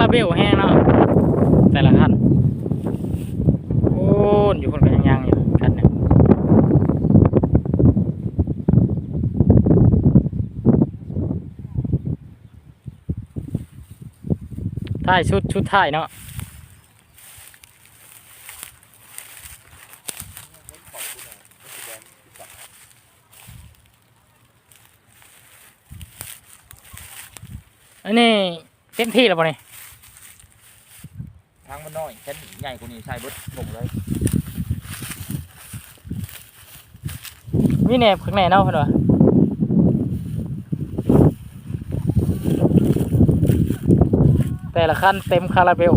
ราเบลแห้งเนาะแต่ละคันโอ้อยู่คนกันยังงอยู่คันนึงท้ายชุดชุดท้ายเนาะอันนี้ เต็มที่แล้วป่ะนี่ทางมันน้อยเส้นใหญ่กว่านี้ใส่เบิดผมเลยมีแหนบข้างในเนาะเพิ่นว่าแต่ละคันเต็มคาราเบล